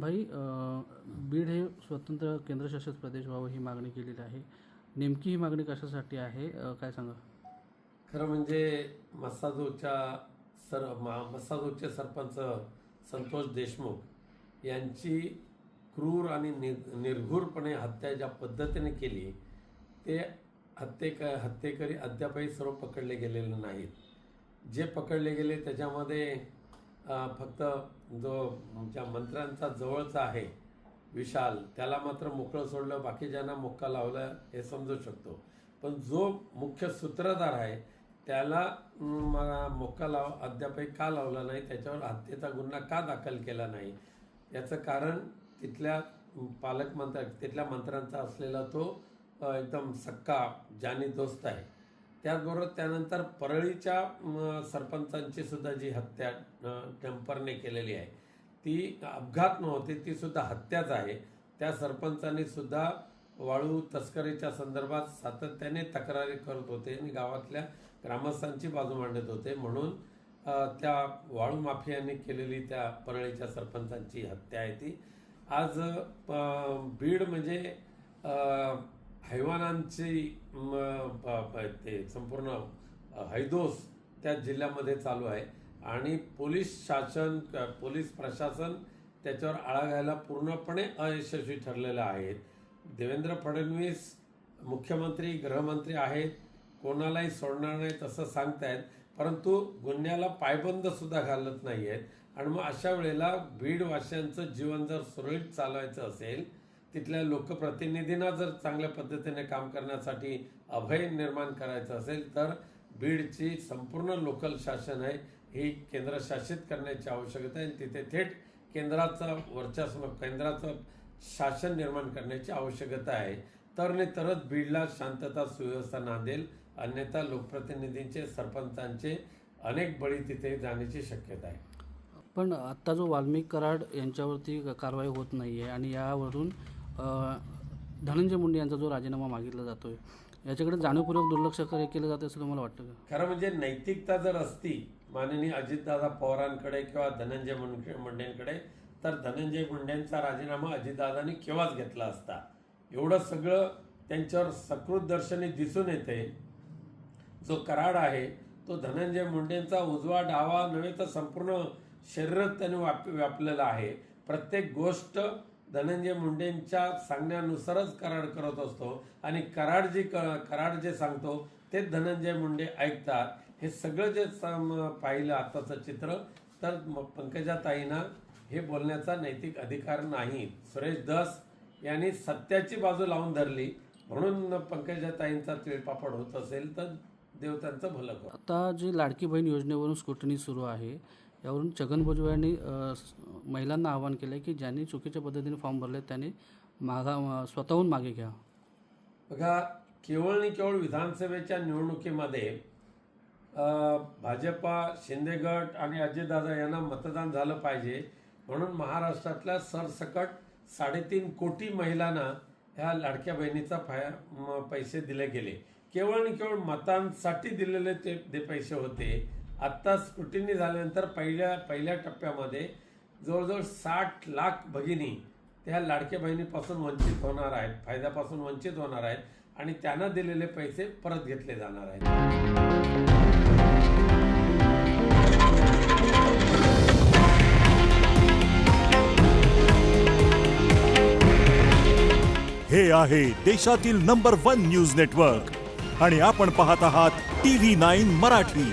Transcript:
भाई बीड हे स्वतंत्र केंद्रशासित प्रदेश व्हावं ही मागणी केलेली आहे. नेमकी ही मागणी कशासाठी आहे? काय सांगा? खरं म्हणजे मस्साजोगच्या सर मा सरपंच संतोष देशमुख यांची क्रूर आणि निर निर्घूरपणे हत्या ज्या पद्धतीने केली ते हत्येक हत्येकरी अद्यापही सर्व पकडले गेलेले नाहीत. जे पकडले गेले त्याच्यामध्ये फक्त जो ज्या मंत्र्यांचा जवळचा आहे विशाल त्याला मात्र मोकळं सोडलं बाकीच्यांना मोक्का लावला हे समजू शकतो. पण जो मुख्य सूत्रधार आहे त्याला मला मोक्का लाव अद्यापही का लावला नाही त्याच्यावर हत्येचा गुन्हा का दाखल केला नाही? याचं कारण तिथल्या पालकमंत्र तिथल्या मंत्र्यांचा असलेला तो एकदम सक्का जानी दोस्त आहे. त्याचबरोबर त्यानंतर परळीच्या सरपंचांची सुद्धा जी हत्या टेम्परने केलेली आहे ती अपघात नव्हती ती सुद्धा हत्याच आहे. त्या सरपंचांनी सुद्धा वाळू तस्करीच्या संदर्भात सातत्याने तक्रारी करत होते आणि गावातल्या ग्रामस्थांची बाजू मांडत होते. म्हणून त्या वाळू माफियांनी केलेली त्या परळीच्या सरपंचांची हत्या आहे ती. आज बीड म्हणजे हैवानांची ते संपूर्ण हैदोस त्या जिल्ह्यामध्ये चालू आहे. आणि पोलीस शासन पोलीस प्रशासन त्याच्यावर आळा घ्यायला पूर्णपणे अयशस्वी ठरलेलं आहे. देवेंद्र फडणवीस मुख्यमंत्री गृहमंत्री आहेत. कोणालाही सोडणार नाही तसं सांगतायत. परंतु गुन्ह्याला पायबंद सुद्धा घालत नाही आहेत आणि मग अशा वेळेला बीडवासियांचं जीवन जर सुरळीत चालवायचं असेल तिथल्या लोकप्रतिनिधींना जर चांगल्या पद्धतीने काम करण्यासाठी अभय निर्माण करायचं असेल तर बीडची संपूर्ण लोकल शासन आहे. ही केंद्रशासित करण्याची आवश्यकता आहे. आणि तिथे थेट केंद्राचा वर्चस्व केंद्राचं शासन निर्माण करण्याची आवश्यकता आहे. तर नाही तरच बीडला शांतता सुव्यवस्था नांदेल अन्यथा लोकप्रतिनिधींचे सरपंचांचे अनेक बळी तिथे जाण्याची शक्यता आहे. पण आत्ता जो वाल्मिक कराड यांच्यावरती कारवाई होत नाही आहे आणि यावरून धनंजय मुंडे यांचा जो राजीनामा मागितला जातोय याच्याकडे जाणीवपूर्वक दुर्लक्ष केलं जातं असं तुम्हाला वाटतं का? खरं म्हणजे नैतिकता जर असती माननीय अजितदादा पवारांकडे किंवा धनंजय मुंडे मुंडेंकडे तर धनंजय मुंडेंचा राजीनामा अजितदादांनी केव्हाच घेतला असता? एवढं सगळं त्यांच्यावर सकृत दर्शनी दिसून येते. जो कराड आहे तो धनंजय मुंडेंचा उजवा डावा नव्हे तर संपूर्ण शरीरच त्याने व्याप व्यापलेला आहे. प्रत्येक गोष्ट धनंजय मुंडेंच्या सांगण्यानुसारच कराड करत असतो आणि कराड जी क- कराड जे सांगतो ते धनंजय मुंडे ऐकतात. हे सगळं जे पाहिलं आताचं चित्र तर म- पंकजाताईंना हे बोलण्याचा नैतिक अधिकार नाही. सुरेश दस यांनी सत्याची बाजू लावून धरली. म्हणून पंकजाताईंचा तिळपापड होत असेल तर देव त्यांचं भलं आता जी लाडकी बहीण योजनेवरून स्कुटणी सुरू आहे यावरून छगन भुजबळ यांनी महिलांना आवाहन केलं आहे की ज्यांनी चुकीच्या पद्धतीने फॉर्म भरले त्यांनी मागा स्वतःहून मागे घ्या. बघा केवळ आणि केवळ विधानसभेच्या निवडणुकीमध्ये भाजपा शिंदे गट आणि अजितदादा यांना मतदान झालं पाहिजे. म्हणून महाराष्ट्रातल्या सरसकट साडेतीन कोटी महिलांना ह्या लाडक्या बहिणीचा फाय पैसे दिले गेले. केवळ आणि केवळ मतांसाठी दिलेले ते ते पैसे होते. आत्ता स्क्रुटिनी झाल्यानंतर पहिल्या पहिल्या टप्प्यामध्ये जवळजवळ साठ लाख भगिनी त्या लाडक्या बहिणीपासून वंचित होणार आहेत फायद्यापासून वंचित होणार आहेत आणि त्यांना दिलेले पैसे परत घेतले जाणार आहेत. हे आहे देशातील नंबर वन न्यूज नेटवर्क आणि आपण पाहत आहात टी व्ही नाईन मराठी.